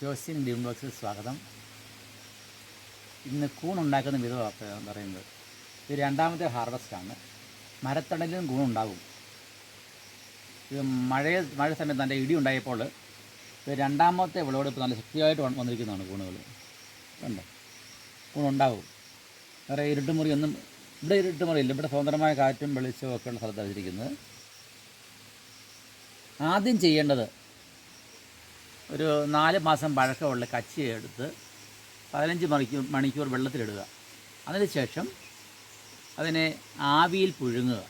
Josin green ബോക്സിൽ സ്വാഗതം. ഇന്ന് കൂണുണ്ടാക്കുന്ന വിധമാണ് പറയുന്നത് ഇത് രണ്ടാമത്തെ ഹാർവസ്റ്റാണ് മരത്തണലിലും കൂണുണ്ടാകും ഇത് മഴയെ മഴ സമയത്ത് നല്ല ഇടി ഉണ്ടായപ്പോൾ ഇത് രണ്ടാമത്തെ വിളവെടുപ്പ് നല്ല ശക്തിയായിട്ട് വന്ന് വന്നിരിക്കുന്നതാണ് കൂണുകൾ. കണ്ടോ? കൂണുണ്ടാകും വേറെ ഇരുട്ടുമുറി ഒന്നും ഇവിടെ ഇരുട്ടുമുറി ഇല്ല. ഇവിടെ സ്വതന്ത്രമായ കാറ്റും വെളിച്ചവും ഒക്കെ ഉള്ള സ്ഥലത്താണ് വെച്ചിരിക്കുന്നത്. ആദ്യം ചെയ്യേണ്ടത് ഒരു നാല് മാസം പഴക്കമുള്ള കച്ചി എടുത്ത് പതിനഞ്ച് മണിക്കൂർ മണിക്കൂർ വെള്ളത്തിലിടുക. അതിനുശേഷം അതിനെ ആവിയിൽ പുഴുങ്ങുക.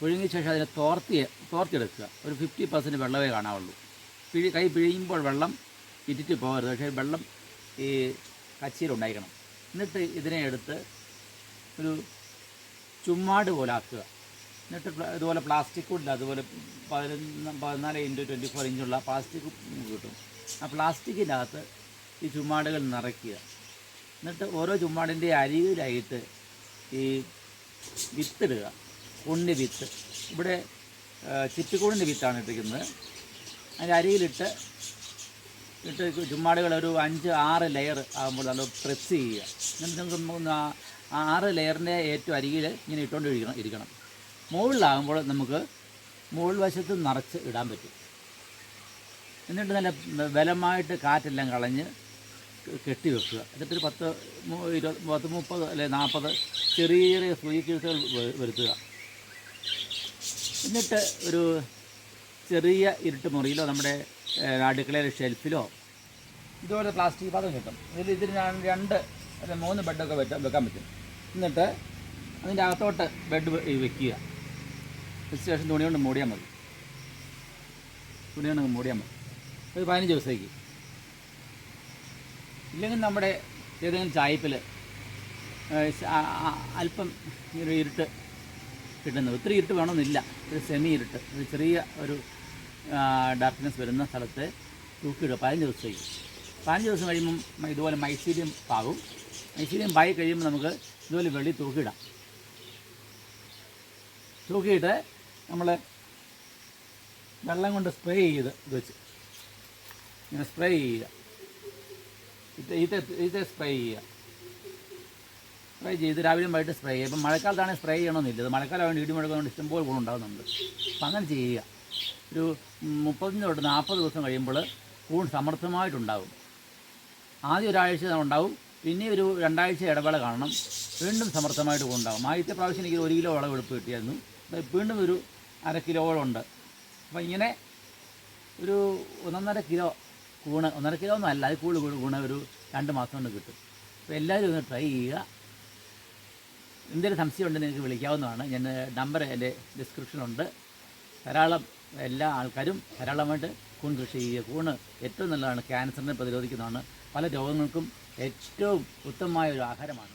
പുഴുങ്ങിയ ശേഷം അതിനെ തോർത്തി തോർത്തിയെടുക്കുക. ഒരു ഫിഫ്റ്റി പെർസെന്റ് വെള്ളമേ കാണാവുള്ളൂ. പിഴി കൈ പിഴിയുമ്പോൾ വെള്ളം ഇറ്റിറ്റ് പോകരുത്. പക്ഷേ വെള്ളം ഈ കച്ചിയിലുണ്ടായിരിക്കണം. എന്നിട്ട് ഇതിനെ എടുത്ത് ഒരു ചുമ്മാട് പോലെ ആക്കുക എന്നിട്ട് പ്ല- ഇതുപോലെ പ്ലാസ്റ്റിക് ഉണ്ട് അതുപോലെ പതിനൊന്ന് പതിനാല് ഇന്റു ട്വന്റി ഫോർ ഇഞ്ചുള്ള പ്ലാസ്റ്റിക് കിട്ടും. ആ പ്ലാസ്റ്റിക്കിന്റെ അകത്ത് ഈ ചുമ്മാടുകൾ നിറയ്ക്കുക. എന്നിട്ട് ഓരോ ചുമ്മാടിന്റെ അരികിലായിട്ട് ഈ വിത്തിടുക. ഉണ്ണി വിത്ത്. ഇവിടെ ചിറ്റിക്കൂടിന്റെ വിത്താണ് ഇട്ടിരിക്കുന്നത്. അതിന്റെ അരിയിലിട്ട് ഇട്ട് ചുമ്മാടുകൾ ഒരു അഞ്ച് ആറ് ലെയർ ആകുമ്പോൾ നല്ല പ്രസ് ചെയ്യുക. എന്നിട്ട് നമുക്ക് ആറ് ലെയറിന്റെ ഏറ്റവും അരികിൽ ഇങ്ങനെ ഇട്ടുകൊണ്ട് ഇരിക്കണം ഇരിക്കണം. മുകളിലാകുമ്പോൾ നമുക്ക് മുകൾ വശത്ത് നിറച്ച് ഇടാൻ പറ്റും. എന്നിട്ട് നല്ല ബലമായിട്ട് കാറ്റെല്ലാം കളഞ്ഞ് കെട്ടി വെക്കുക. എന്നിട്ടൊരു പത്ത് മു- ഇരുപത് പത്ത് മുപ്പത് അല്ലെ നാൽപ്പത് ചെറിയ ചെറിയ സൂചിക്കീസുകൾ വരുത്തുക. എന്നിട്ട് ഒരു ചെറിയ ഇരുട്ട് മുറിയിലോ നമ്മുടെ അടുക്കളയിലെ ഷെൽഫിലോ ഇതുപോലെ പ്ലാസ്റ്റിക് പാത്രം കിട്ടും. ഇതിൽ ഇതിന് രണ്ട് മൂന്ന് ബെഡൊക്കെ വെക്കാൻ പറ്റും. എന്നിട്ട് അതിന്റെ അകത്തോട്ട് ബെഡ് വെക്കുക. ശേഷം തുണി കൊണ്ട് മൂടിയാൽ മതി. തുണി കൊണ്ട് മൂടിയാൽ മതി. ഒരു പതിനഞ്ച് ദിവസത്തേക്ക്. ഇല്ലെങ്കിൽ നമ്മുടെ ഏതെങ്കിലും ചായപ്പിൽ അല്പം ഒരു ഇരുട്ട് കിട്ടുന്നത്. ഒത്തിരി ഇരുട്ട് വേണമെന്നില്ല. ഒരു സെമി ഇരുട്ട്. ഒരു ചെറിയ ഒരു ഡാർക്ക്നെസ് വരുന്ന സ്ഥലത്ത് തൂക്കിയിടുക പതിനഞ്ച് ദിവസത്തേക്ക്. പതിനഞ്ച് ദിവസം കഴിയുമ്പം ഇതുപോലെ മൈസീരിയം പാകും. മൈസീരിയം പായി കഴിയുമ്പോൾ നമുക്ക് ഇതുപോലെ വെള്ളി തൂക്കിയിടാം തൂക്കിയിട്ട് നമ്മൾ വെള്ളം കൊണ്ട് സ്പ്രേ ചെയ്ത് ഇത് വെച്ച്. ഇങ്ങനെ സ്പ്രേ ചെയ്യുക. ഇത് ഇത് ഇത് സ്പ്രേ ചെയ്യുക. സ്പ്രേ ചെയ്ത് രാവിലെ വൈകിട്ട് സ്പ്രേ ചെയ്യുക. ഇപ്പം മഴക്കാലത്താണ് സ്പ്രേ ചെയ്യണമെന്നില്ല ഇത് മഴക്കാലമാണ് ഇടി മുഴക്കൊണ്ട് ഇഷ്ടംപോലെ ഗുണമുണ്ടാകുന്നുണ്ട് അപ്പം അങ്ങനെ ചെയ്യുക. ഒരു മുപ്പത്തഞ്ച് തൊട്ട് നാൽപ്പത് ദിവസം കഴിയുമ്പോൾ കൂൺ സമർത്ഥമായിട്ടുണ്ടാകും. ആദ്യം ഒരാഴ്ച ഉണ്ടാവും. പിന്നെ ഒരു രണ്ടാഴ്ച ഇടവേള കാണണം. വീണ്ടും സമർത്ഥമായിട്ട് ഉണ്ടാകും. ആദ്യത്തെ പ്രാവശ്യം എനിക്ക് ഒരു കിലോ വിളവെടുപ്പ് കിട്ടിയായിരുന്നു. വീണ്ടും ഒരു അര കിലോയോളം ഉണ്ട്. അപ്പം ഇങ്ങനെ ഒരു ഒന്നൊന്നര കിലോ കൂണ് ഒന്നര കിലോ ഒന്നും അല്ല അത് കൂടുതൽ കൂടുതൽ കൂണ് ഒരു രണ്ട് മാസം കൊണ്ട് കിട്ടും. അപ്പോൾ എല്ലാവരും ഒന്ന് ട്രൈ ചെയ്യുക. എന്തെങ്കിലും സംശയം ഉണ്ടെങ്കിൽ നിങ്ങൾക്ക് വിളിക്കാവുന്നതാണ്. ഞാൻ നമ്പർ എന്റെ ഡിസ്ക്രിപ്ഷനുണ്ട് ധാരാളം എല്ലാ ആൾക്കാരും ധാരാളമായിട്ട് കൂൺ കൃഷി ചെയ്യുക. കൂണ് ഏറ്റവും നല്ലതാണ്. ക്യാൻസറിനെ പ്രതിരോധിക്കുന്നതാണ്. പല രോഗങ്ങൾക്കും ഏറ്റവും ഉത്തമമായ ഒരു ആഹാരമാണ്.